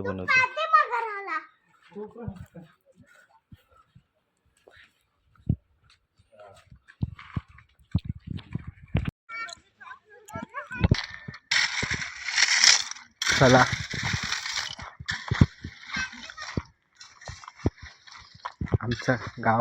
Video बनवतो. चला. आमचं गाव.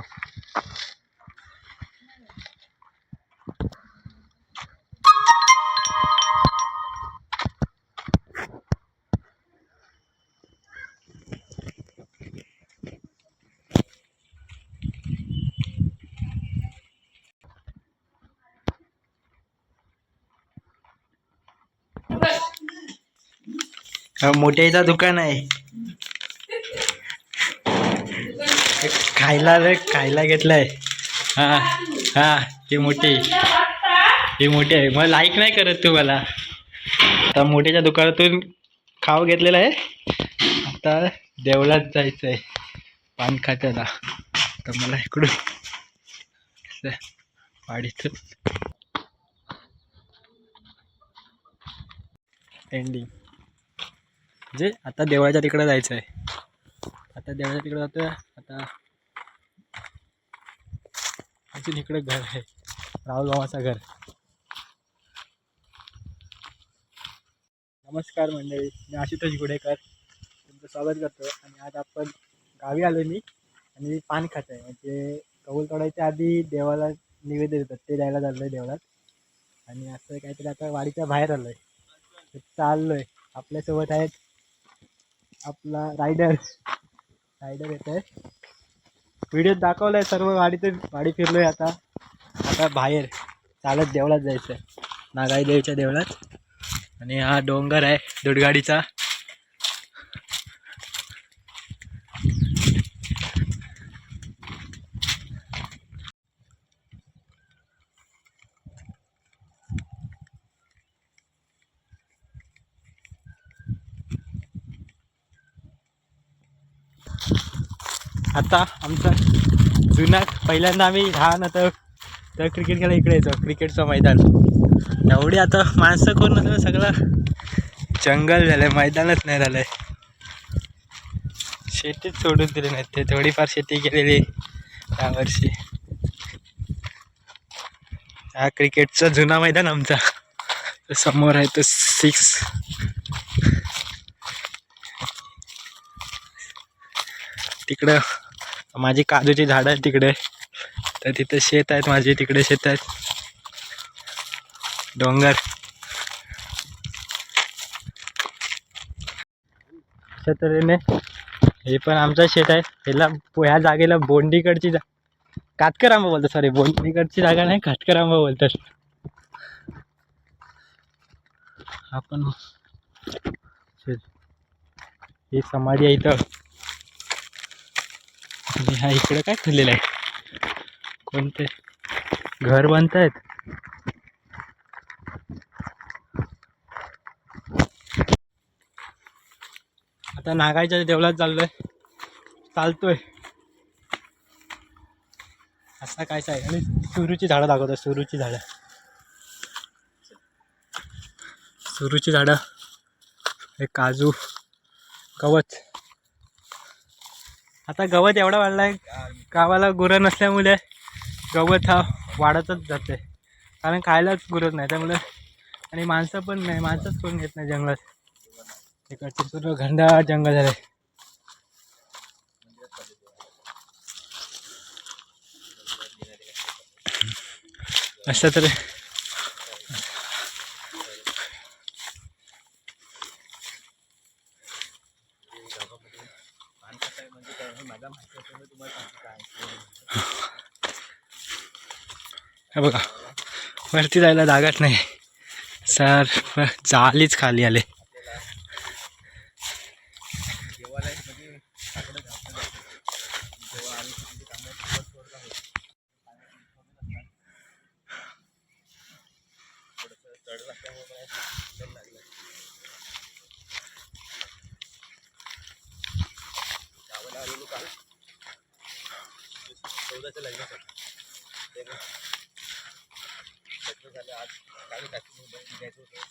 मोठ्याचं दुकान आहे. खायला रे खायला घेतलाय. हा हा हे मोठे. हे मोठे आहे. मग लाईक नाही करत तू मला. आता मोठ्याच्या दुकानातून खाऊ घेतलेला आहे. आता देवळात जायचं आहे पान खात्याला तर मला इकडून वाढीच एंडिंग म्हणजे आता देवळाच्या तिकडे जायचं आहे. आता देवळाच्या तिकडे जातोय. आता अजून इकडे घर आहे. राहुल मामाचं घर. नमस्कार मंडळी. मी आशुतोष गुडेकर तुमचं स्वागत करतो. आणि आज आपण गावी आलो मी. आणि पान खात आहे. म्हणजे कौल तोडायच्या आधी देवाला निवेदन देतात. ते द्यायला चाललं आहे देवळात. आणि असं काहीतरी आता वाडीच्या बाहेर आलो आहे चाललो आहे आपल्यासोबत आहेत आपला रायडर रायडर येत आहे व्हिडिओ दाखवलाय सर्व गाडीतून. गाडी फिरलोय आता. आता बाहेर. चालत देवळात जायचं आहे नागाई देवीच्या देवळात. आणि हा डोंगर आहे दुडगाडीचा आता आमचा जुना पहिल्यांदा आम्ही लहान होतो तर क्रिकेट खेळायला इकडे यायचो क्रिकेटचं मैदान. एवढी आता माणसं कोण नसलं सगळं जंगल झालं आहे मैदानच नाही झालं आहे शेतीच सोडून दिली नाही ते थोडीफार शेती केलेली यावर्षी. हा क्रिकेटचा जुना मैदान आमचा. समोर आहे तो सिक्स तिकडं माझी काजूची झाडं आहेत तिकडे. तर तिथे शेत आहेत माझे तिकडे शेत आहेत. डोंगर. अशा तऱ्हेने हे पण आमचं शेत आहे. ह्याला ह्या जागेला बोंडीकडची जा काटकर आंबा बोलतात सॉरी बोंडीकडची जागा नाही कातकर आंबा बोलतात आपण ही समाधी आहे इथं. आणि हा इकडं काय ठरलेलं आहे? कोणते? घर बांधतायत? आता नागायच्या देवळात चाललोय. चालतोय. असा कायच आहे आणि सुरूची झाडं दाखवतो सुरूची झाडं. सुरूची झाडं. हे काजू गवत. आता गवत एवढा वाढला आहे गावाला गुरं नसल्यामुळे गवत हा वाढतच जाते कारण खायलाच गुरत नाही त्यामुळे आणि माणसं पण नाही माणसंच कोण घेत नाही जंगलात. इकडचे पूर्ण घंडाळ जंगल झाले असं तरी बघा वरती जायला जागाच नाही. सर जालीच खाली आले. समोर झालं. आज टाकी होतं.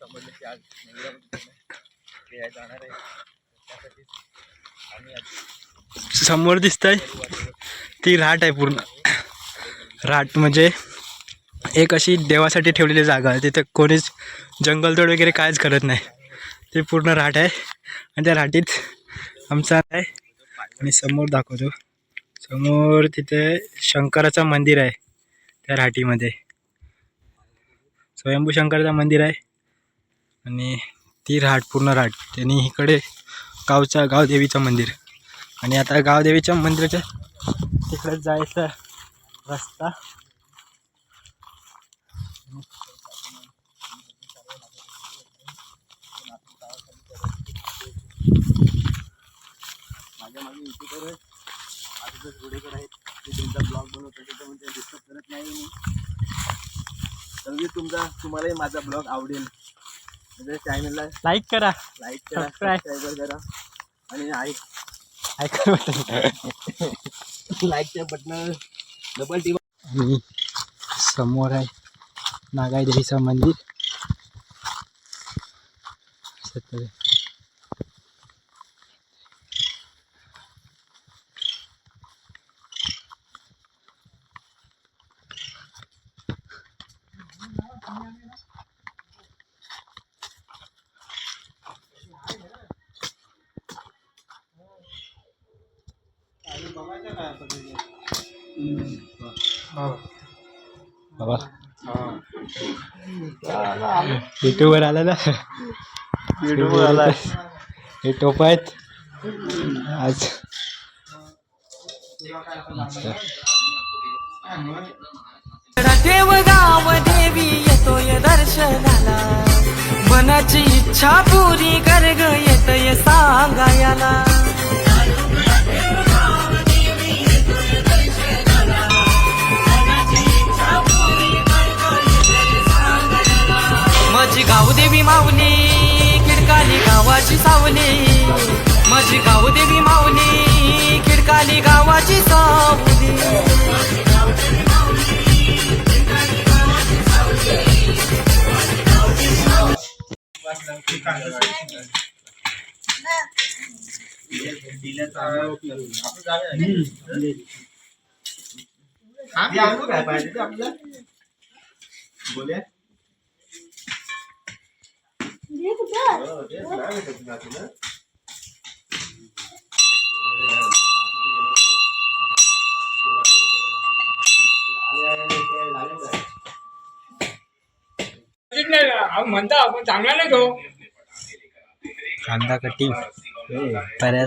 समजलं की आज मंदिरामध्ये ते आहे जाणार आहे. त्यासाठीच आम्ही आज समोर दिसतंय. ती राट आहे पूर्ण. राट म्हणजे एक अशी देवासाठी ठेवलेली जागा आहे. तिथे कोणीच जंगलतोड वगैरे काहीच करत नाही. ती पूर्ण राट आहे. आणि त्या राटीत आमचा आहे. आणि समोर दाखवतो. समोर तिथे शंकराचं मंदिर आहे त्या राटीमध्ये. स्वयंभू शंकरचं मंदिर आहे. आणि ती राहाट पूर्ण राहाट त्यांनी इकडे गावचा गावदेवीचं मंदिर. आणि आता गावदेवीच्या मंदिराच्या तिकडे जायचा रस्ता. माझ्या मागे युट्यूबर आहेत आजच गुडेकर आहेत ते तुमचा ब्लॉग बनवतो त्याच्यामध्ये डिस्टर्ब करत नाही मी. तर तुमचा तुम्हालाही माझा ब्लॉग आवडेल. म्हणजे चॅनलला लाईक करा. लाईक करा. सबस्क्राईबर करा. आणि ऐक ऐका लाईकच्या बटन डबल टी आणि समोर आहे नागाई देवीचं मंदिर युट्यूबवर आला ना. युट्यूबवर आलाय. हे टोप आहेत. आज. देव गाव देवी येतोय दर्शनाला. मनाची इच्छा पुरी कर ग येतय सांगायला. माझी गावदेवी माऊली खिडकाली गावाची सावली. माझी गावदेवी माऊली खिडकाली गावाची सावली. काय? पाहिजे ते आपल्याला? बोलूया. म्हणता आपण चांगला नाही तो कांदा कटिंग पर्याय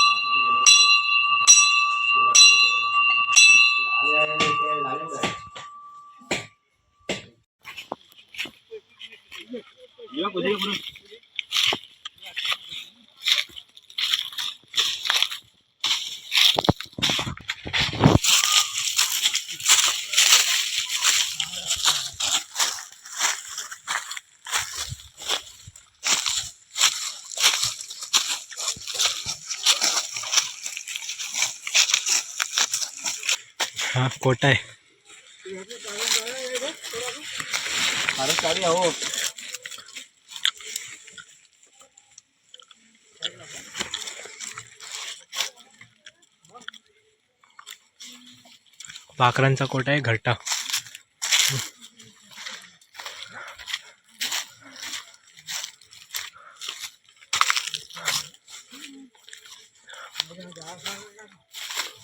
हाँ कोटा है। भाकरांचा कोटा आहे घरटा.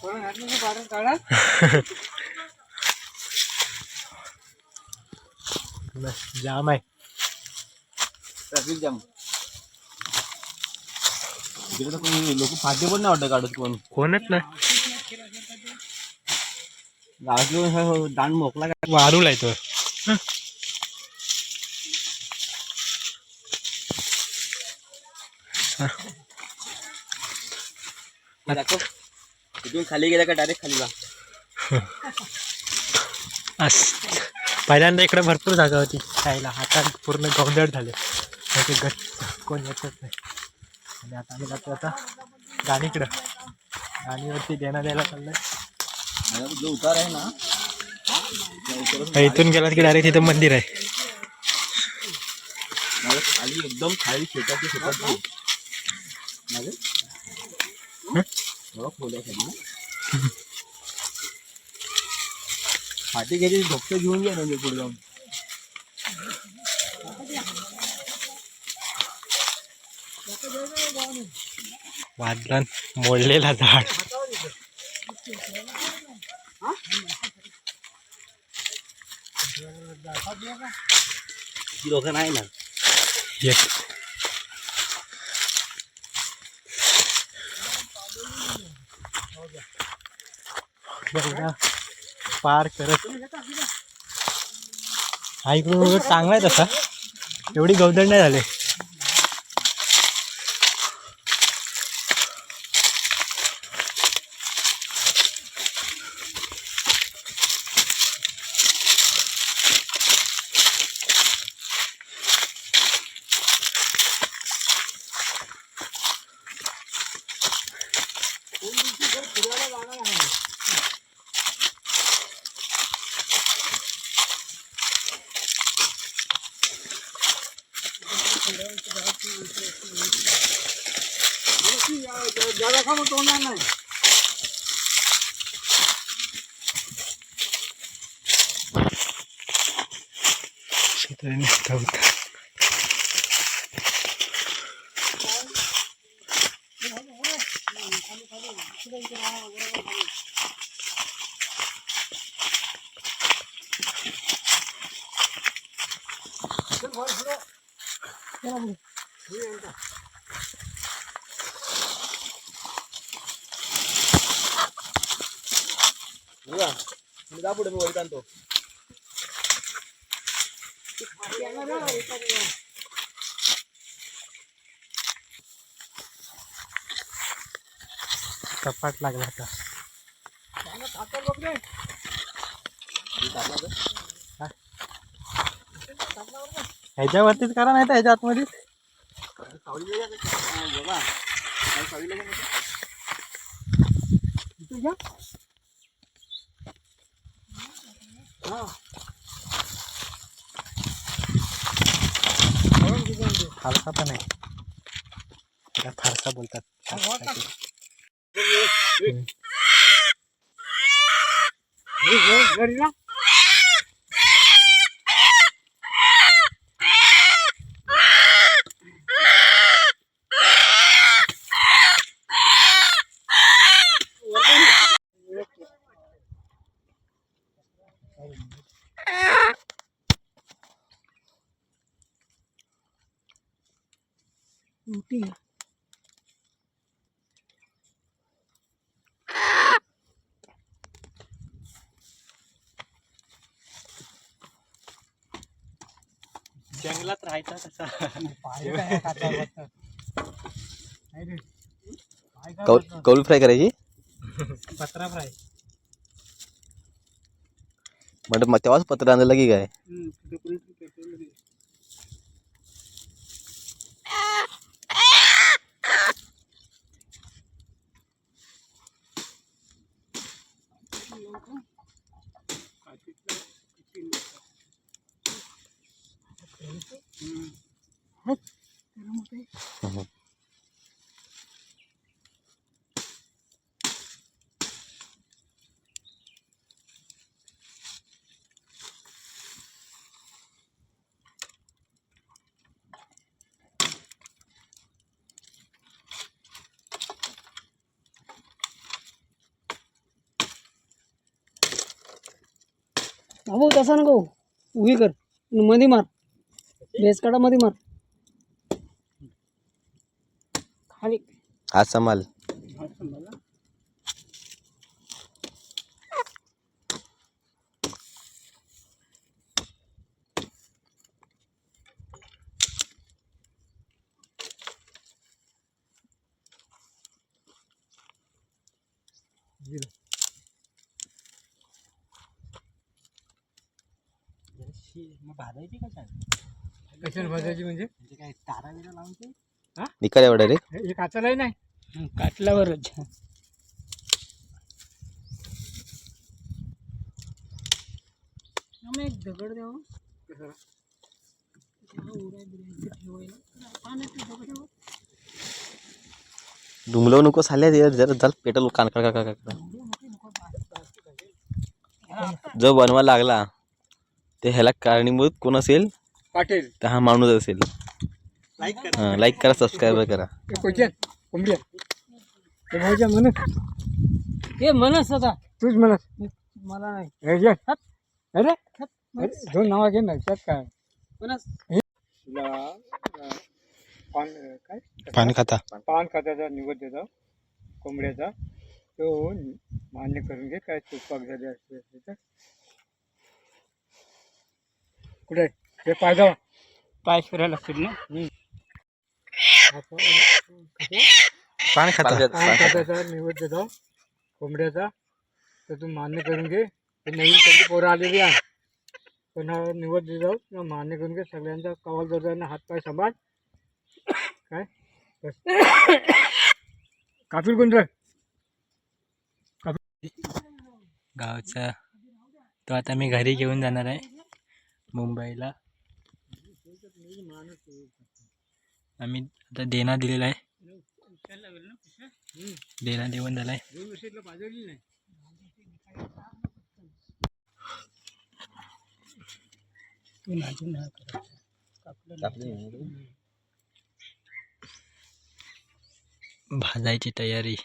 बस जाम आहे. Traffic jam. लोक फाटे पण नाही वाटत काढत कोण. कोणच ना? गावात दांड मोकला का? वारूला आहे तो. दाखव. इथून खाली गेला का डायरेक्ट खाली जा. अस पहिल्यांदा इकडे भरपूर जागा होती खायला. आता पूर्ण गवदड झाले. गट कोण येतच नाही. आणि आता आम्ही जातो आता गाणीकडं. गाणीवरती देणं द्यायला चाललंय. जो उतार आहे ना इथून गेला की डायरेक्ट इथं मंदिर आहे. खाली एकदम खाली शेताची शेतात फाटी घ्यायची भक्त घेऊन घ्या म्हणजे पुढे जाऊन वादळान मोडलेला झाड. ती लोकं नाही ना येत पार करत हा इकडून चांगला आहे तसा एवढी गवदळ नाही झाले शेताने गवत बघा जा पुढे मी वरती आणतो. कपाट लागला आता. ह्याच्यावरतीच करा नाही तर ह्याच्या आतमध्ये सावलीला जा का? हा, बघा काय सावलीला जा ना. फारसा पण आहे. त्याला फारसा बोलतात. कसा कौल कौल फ्राय करायची? पत्रा फ्राई म्हणजे मग तेव्हाच पत्र आणलं की काय? भाऊ तसा नको. उभी कर. मध्ये मार. बेस काढा मध्ये मार. खाली. आज समाल दिलं मग भाजायची का कशाला भाजायची म्हणजे म्हणजे काय तारा बिरा लावून ते निकाल एवढा रे. हे काचालाही नाही. काटल्यावरच एक दगड द्यावं डुंगलो नको साल्या जरा जल पेटल कान का का जो बनवा लागला ते ह्याला कारणीभूत कोण असेल? पाटील. तर हा माणूस असेल. लाईक करा. सबस्क्राईब करा हे म्हणस आता. तूच म्हणत मला नाही. हे. अरे अरे, दोन नावा घे ना त्यात काय? म्हणस पान काय? पाणी खाता. पान खात्याचा निवड देतो कोंबड्याचा तो मान्य करून घे काय चुकपाक झाले असते तर. कुठे हे पायदा पाय फिरायला लागतील ना? पाणी खाता तू मान्य करून घे पण हा मान्य करून घे सगळ्यांचा कवाल करताना हातपाय सांभाळ काय कापील कोणतं तो आता मी घरी घेऊन जाणार आहे, मुंबईला. आम्ही आता देना दिलेला आहे. देना देऊन झाला आहे भाजायची तयारी.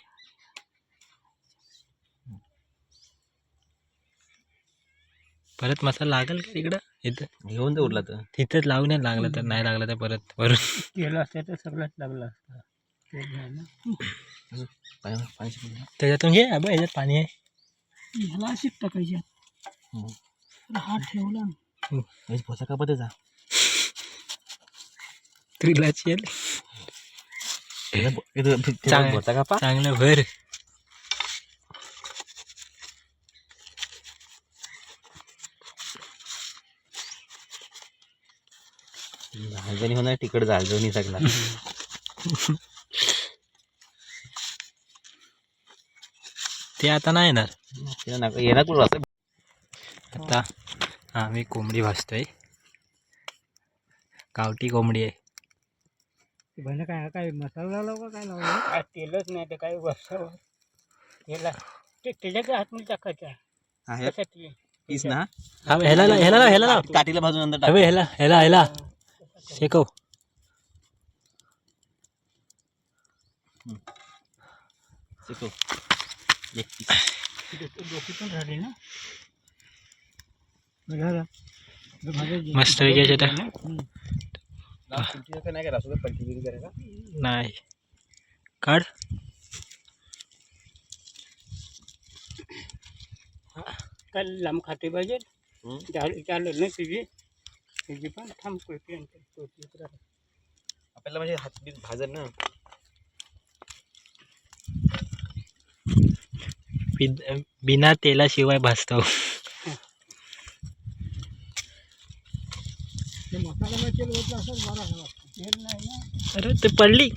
परत मसाला लागेल का तिकडं इथं. घेऊन जा उरला तर. तिथंच लावून नाही लागलं तर नाही लागलं तर परत वरून केलं असतं तर सगळंच लागलं असतं. ते नाही ना. पाणी पाणी शिंपडलं. त्याच्यातून घे अबा ह्याच्यात पाणी आहे. ह्याला अशीच टाकायची. हम्म. तर हा ठेवला याची पोचा का पत्याचा त्रिलाची. पोचा चांगलं भर. झालजणी होणार तिकड झालजणी सगळा ते आता नाही येणार. येणार कुठं असं? आता हा मी कोंबडी भाजतोय. गावठी कोंबडी आहे. ते बहिणी काय काय मसाला लावला का काय लावला? तेलच नाही तर काय बसावं तेला ते त्याच्या हातमध्ये टाकायचं ना? हा ह्याला ह्याला ह्याला. काठीला भाजून नंतर ह्याला ह्याला ह्याला. शेकव शिकव. राहिली ना. मस्त पैकी नाही. काढ. काय लांब खाते पाहिजे. चालेल ना तुझी पण थांब कोयती आणते. कोयती इकडं आहे. आपल्याला म्हणजे हात बीत भाजल ना बिना तेलाशिवाय भाजतो तेल होत असं बरं झालं असतं. तेल नाही ना अरे ते पडली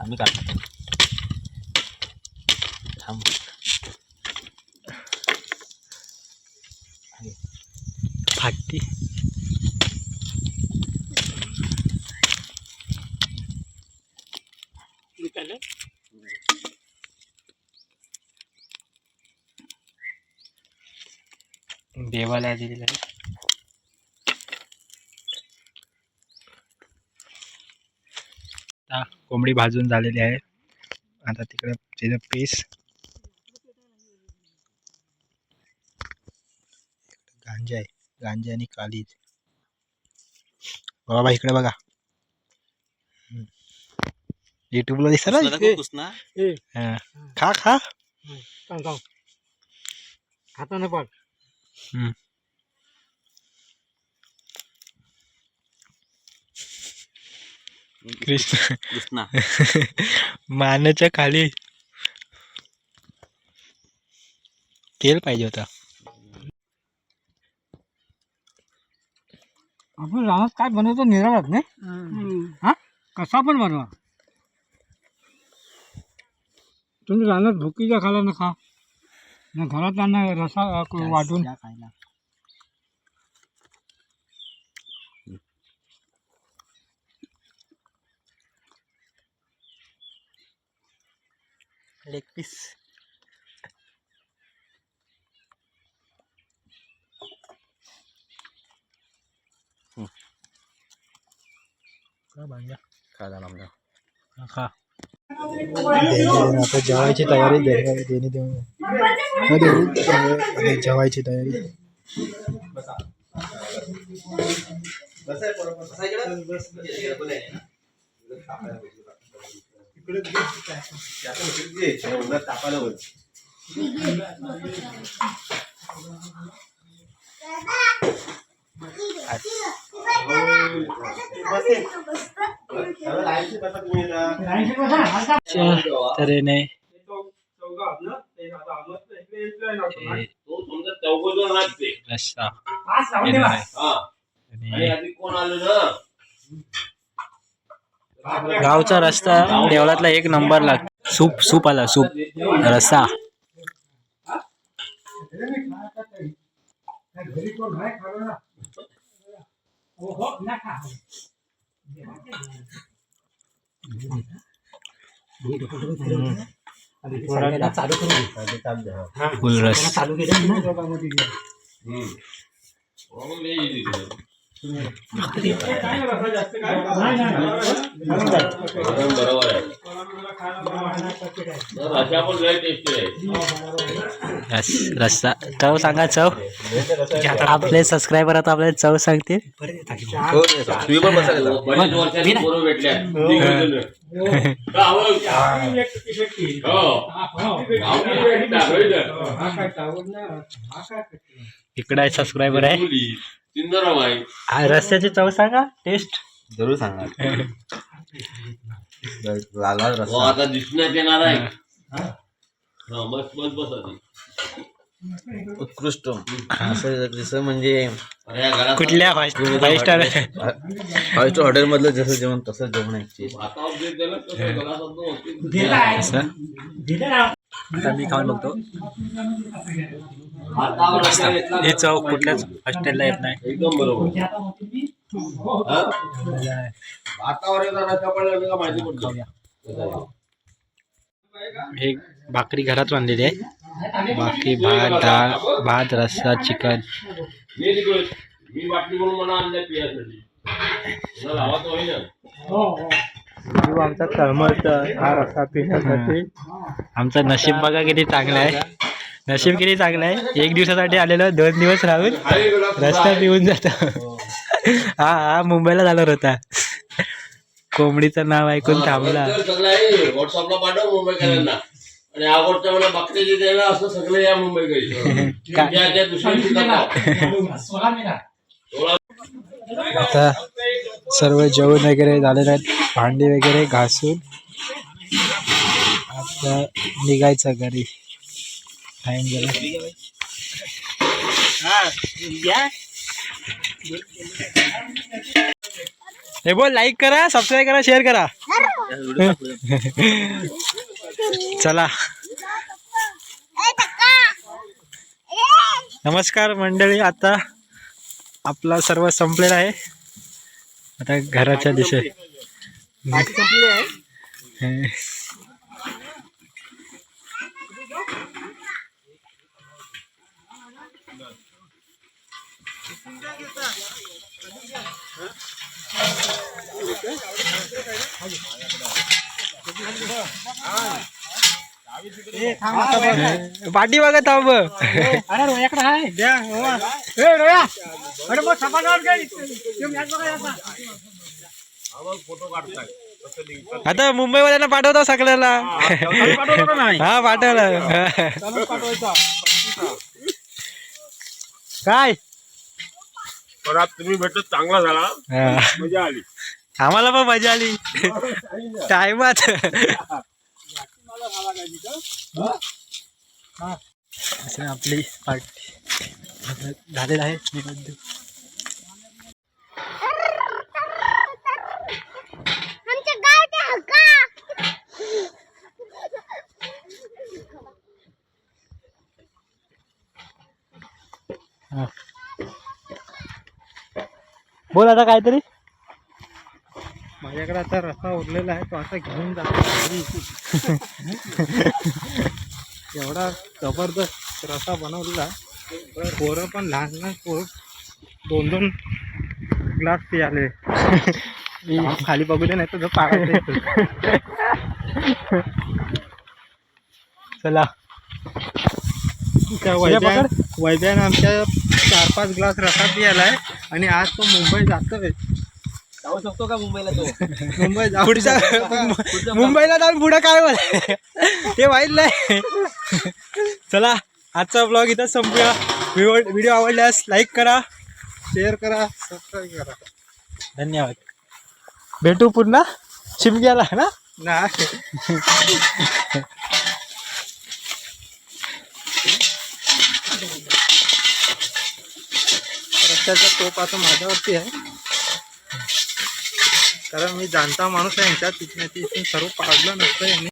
आम्ही काढतो देवाला दिलेला आहे आता कोंबडी भाजून झालेली आहे. आता तिकडे तिचं पीस. गांजा आहे. गांजा आणि कालीज बाबा इकडे बघा. युट्यूबला दिसत. ना खा खा. सांग सांग हातानं पाड हम्म. कृष्ण. कृष्णा. मानाच्या खाली तेल पाहिजे होता. आपण रानात काय बनवतो निराळात नाही? हा? कसा पण बनवा. तुम्ही रानात भुकीच्या खाला ना खा ना घरात त्यांना रसा अ, क- लेग पीस जेवायची तयारी दे- देणे देऊन हो जेवायची तयारी तापाला वर तऱ्हेने रस्सा येणार आहे. आणि गावचा रस्ता देवळातला एक नंबर लाग सूप सूप आला सूप. रस्सा. फुल रस रस रस्सा चव सांगा चव. आपले सबस्क्रायबर आता आपल्याला चव सांगतील. इकडे सबस्क्रायबर आहे. आ, रस्त्याची चव सांगा टेस्ट जरूर सांगा. लाल लाल हो रस्सा आता दिसण्यात येणार आहे. हा. बस बस बस आधी उत्कृष्ट. असं जसं म्हणजे अरे या घरात कुठल्या five star five star hotel मधलं जसं जेवण तसं जेवण आहे. घरात होतं. आता मी खाऊन बघतो. हे चव कुठल्याच हॉस्टेलला येत नाही. एकदम बरोबर. हा? रस्सा हे भाकरी घरात बांधलेली आहे. बाकी भात डाळ भात रस्सा चिकन. होईल ना? आमचा तळमळत हा रस्ता पिण्यासाठी. आमचं नशीब बघा किती चांगलं आहे. नशीब किती चांगलं आहे. एक दिवसासाठी आलेलो दोन दिवस राहून रस्ता पिऊन जातो. हा हा मुंबईला जाणार होता कोंबडीचं नाव ऐकून थांबला. तर सगळं आहे. व्हॉट्सअपला पाठव मुंबईकरांना. आणि आवडतं मला बकरीची द्यायला असं सगळं या मुंबईकडे. काय? त्या त्या दुसऱ्या दिवशी आता सर्व जेवण वगैरे झालेले आहेत. भांडी वगैरे घासून. आता निघायचं घरी. गेला. हे बोल लाईक करा सबस्क्राईब करा शेअर करा. चला. नमस्कार मंडळी आता आपला सर्व संपलेला आहे. आता घराच्या दिशे. पाठी बघा. थांब अरे रोयाकडे आहे द्या रोया. ए रोया. अरे मग काय बघायला आता मुंबईवाल्यांना पाठवतो सगळ्याला हा पाठवलं. काय? पण आज तुम्ही भेटत चांगला झाला. मजा आली. आम्हाला पण मजा आली. टायमात असं आपली पार्टी झालेलं आहे बोल आता काहीतरी. माझ्याकडे आता रस्ता उरलेला आहे तो आता घेऊन जातो. एवढा जबरदस्त रसा बनवलेला पोरं पण लहान लहान पोरं. दोन दोन ग्लास ते आले. खाली बघू दे नाही तर पाडायचं चला. वैद्यानं आमच्या चार पाच ग्लास रसा पियालाय आणि आज तो मुंबई जातोय. जाऊ शकतो का मुंबईला तो? मुंबई पुढच्या मुंबईला जाऊन पुढं काय बोल ते माहीत नाही. चला आजचा ब्लॉग इथं संपूया. व्हिडिओ व्हिडिओ आवडल्यास लाईक करा शेअर करा सबस्क्राईब करा. धन्यवाद. भेटू पुन्हा? शिमग्याला ना? नाही रस्त्याचा टोप आता माझ्यावरती आहे. कारण मी जाणता माणूस आहे यांच्यात तिथनं तिथून सर्व पाडलं नसतं यांनी.